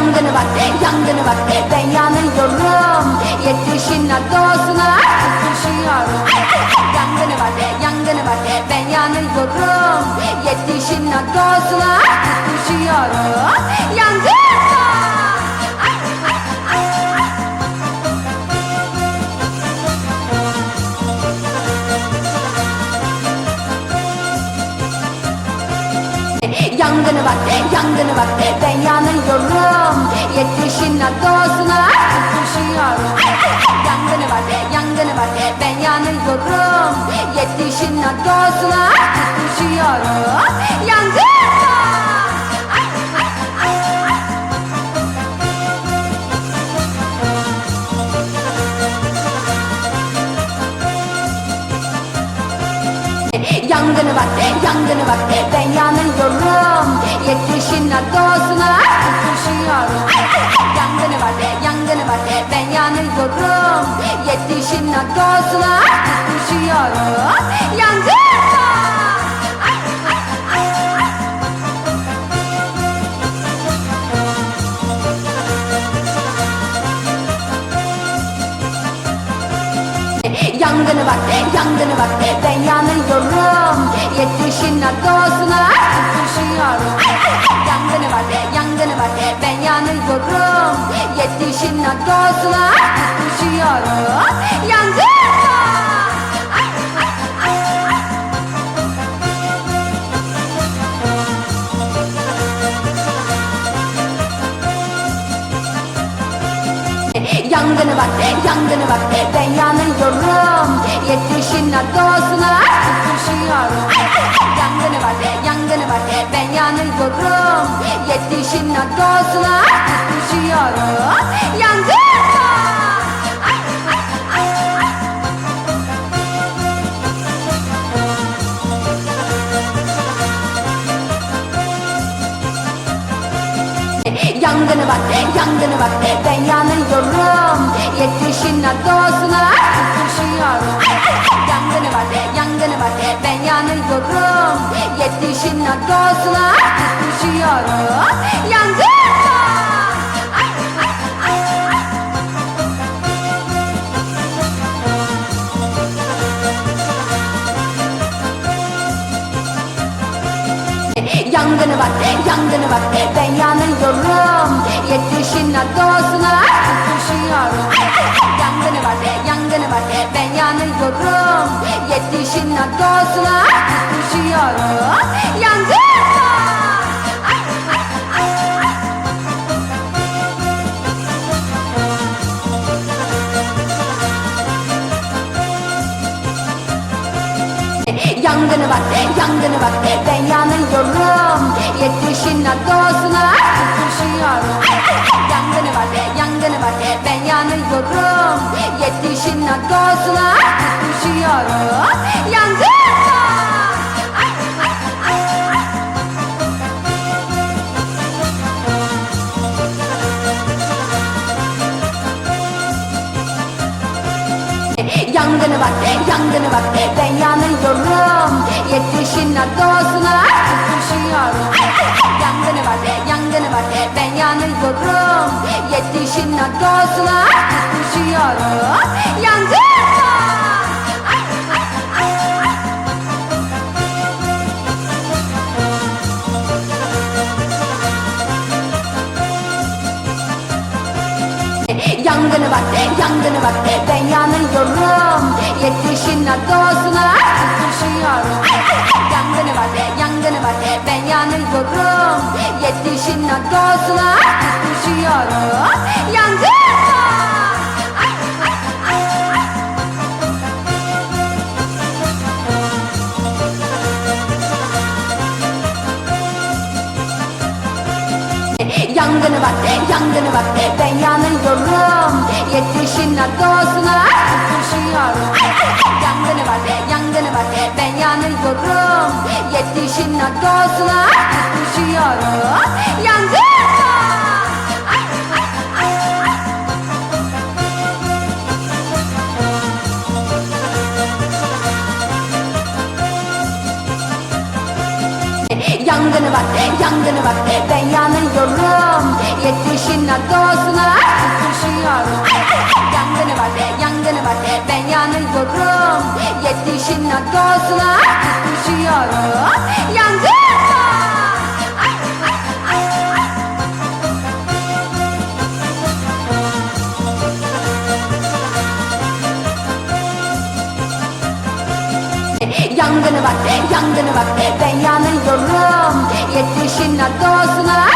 Yangını bak, yangını bak. Ben yanıyorum. Yetişin adosuna Tutuşuyorum Yangını bak, yangını bak. Ben yanıyorum. Yetişin adosuna Tutuşuyorum Yangını bak, yangını bak Ben yanıyorum Yetişin adosuna Tutuşuyorum Yangını bak, yangını bak Ben yanıyorum Yetişin adosuna Tutuşuyorum Yangın yanıyorum Yetişin adosuna Tutuşuyorum Yangın Yangını bak, yangını bak. Ben yanıyorum. Yetişin adosuna Yangını bak, yangını bak Ben yanıyorum Yetişin adosuna Tutuşuyorum Yangını bak, yangını bak Ben yanıyorum Yetişin adosuna Tutuşuyorum Yangın Yangını bak, yangını bak Ben yanıyorum Yetişin adosuna Tutuşuyorum Yangını bak, yangını bak Ben yanıyorum. Yetişin adosuna Tutuşuyorum Yangın Yangını bak, yangını bak Ben yanıyorum. Yetişin adosuna Tutuşuyorum Bak, yangını bak Ben yanıyorum Yetişin adosuna Tutuşuyorum Yangın Yangını bak, yangını bak Ben yanıyorum Yetişin adosuna Tutuşuyorum Yangını bak, yangını bak Ben yanıyorum Yetişin adosuna Tutuşuyorum Yangını bak, yangını bak Ben yanıyorum Yetişin adosuna Tutuşuyorum Yangını bak, yangını bak Ben yanıyorum Yetişin adosuna Tutuşuyorum Yangın bak, yangını bak. Ben yanıyorum Yetişin adosuna Tutuşuyorum Yangını bak, yangını bak. Ben yanıyorum Yetişin adosuna Tutuşuyorum Yangın Yangını bak, yangını bak. Ben yanıyorum Yetişin adosuna Tutuşuyorum Yangını bak, yangını bak Ben yanıyorum. Yetişin adosuna Tutuşuyorum Yangın Yangını bak, yangını bak Ben yanıyorum. Yetişin Yetişin adosuna tutuşuyorum Yangını var, yangını var Ben yanıyorum. Yetişin adosuna tutuşuyorum Yangın. Yangını var, yangını var Ben yanıyorum. Yetişin adosuna tutuşuyorum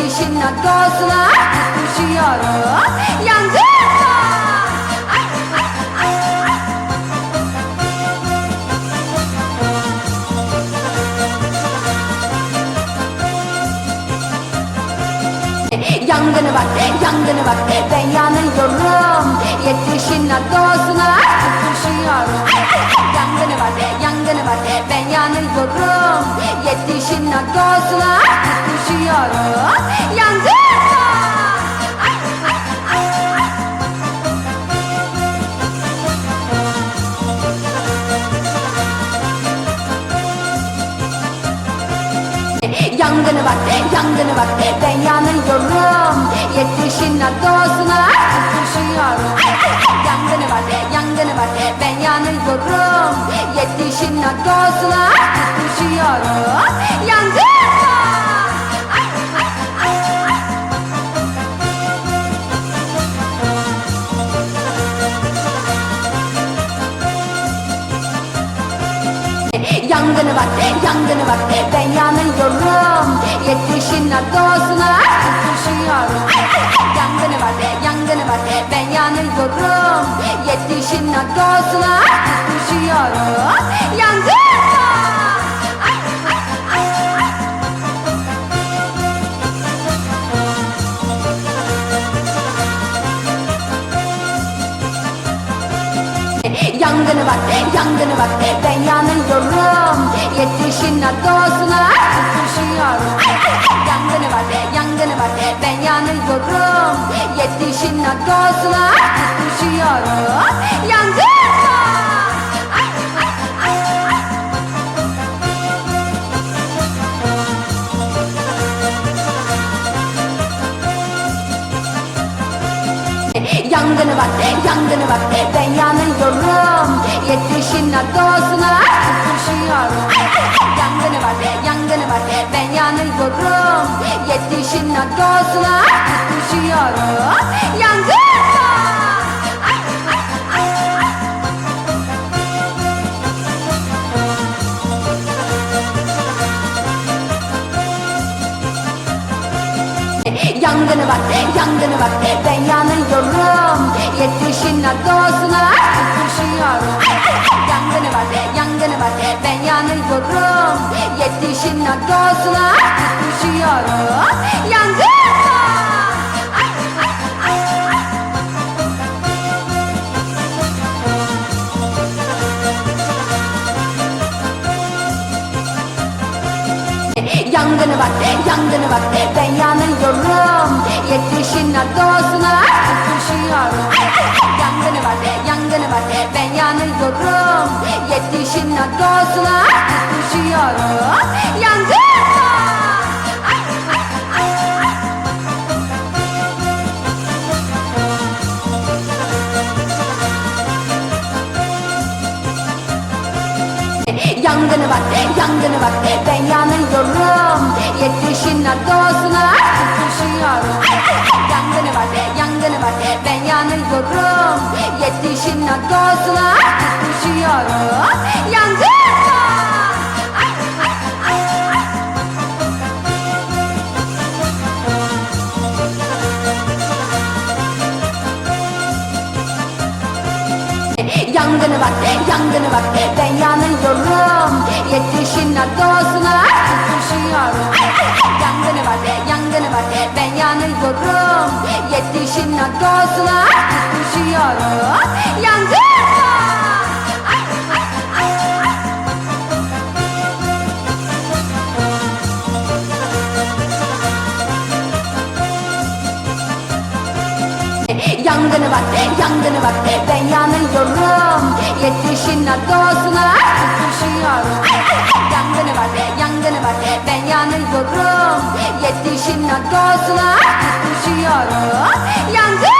Yetişin adosuna tutuşuyorum Yangın Ay, ay, ay, ay. Yangını var, yangını var Ben yanıyorum. Yetişin adosuna Yanıyorum Yetişin adosuna tutuşuyorum Yangın. Yangını var, yangını var Ben yanıyorum Yetişin adosuna tutuşuyorum Yangını var, yangını var. Ben yanıyorum. Yetişin adosuna tutuşuyorum. Yangın Ay, ay, ay, ay. Yangını var, yangını var. Ben yanıyorum. Yetişin adosuna tutuşuyorum Yangını var, yangını var Ben yanıyorum. Yetişin adosuna tutuşuyorum Yangın Yangını var, yangını var. Ben yanıyorum Yetişin adosuna tutuşuyorum Yangını var, yangını var. Ben yanıyorum Yetişin adosuna tutuşuyorum Yangın Ay, ay, ay, ay. Yangını var, yangını var. Ben yanıyorum Yetişin adosuna tutuşuyorum Yangını var, yangını var Ben yanıyorum. Yetişin adosuna tutuşuyorum Yangın. Yangını var, yangını var. Ben yanıyorum. Yetişin adosuna tutuşuyorum Yetişin adosuna tutuşuyorum Yangın var. Ay, ay, ay, ay. Yangını var, yangını var. Ben yanıyorum. Yetişin adosuna tutuşuyorum Yangını var, yangını var. Ben yanıyorum Yetişin adosuna tutuşuyorum Yangın var. Ay. Yangını var, yangını var Adosuna tutuşuyorum Yangın var. Ay, ay, ay, ay. Yangını var, yangını var. Ben yanıyorum. Yetişin adosuna tutuşuyorum Yangını var, yangını var. Ben yanıyorum. Yetişin adosuna tutuşuyorum Yangını bak, yangını bak Ben yanıyorum. Yetişin la dostlar Tutuşuyorum ay, ay, ay. Yangını bak, yangını bak Ben yanıyorum. Yetişin la dostlar Tutuşuyorum Yangın.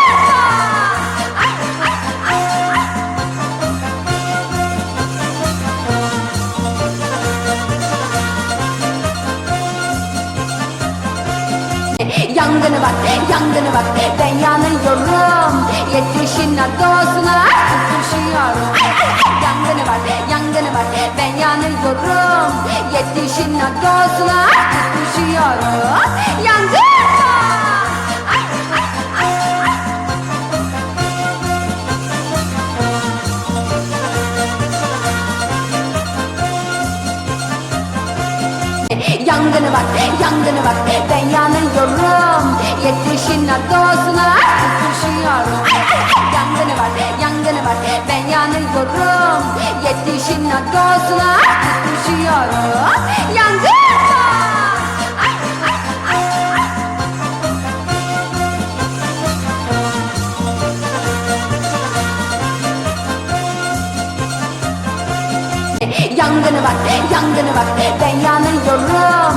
Yangını var, yangını var Ben yanıyorum Yetişin adosuna tutuşuyorum Ay ay ay. Yangını var, yangını var Ben yanıyorum Yetişin adosuna tutuşuyorum Yangın Ay ay ay Yangını var, yangını var. Ben yanıyorum. Yetişin adosuna tutuşuyorum Yangın Yangını var, yangını var. Ben yanıyorum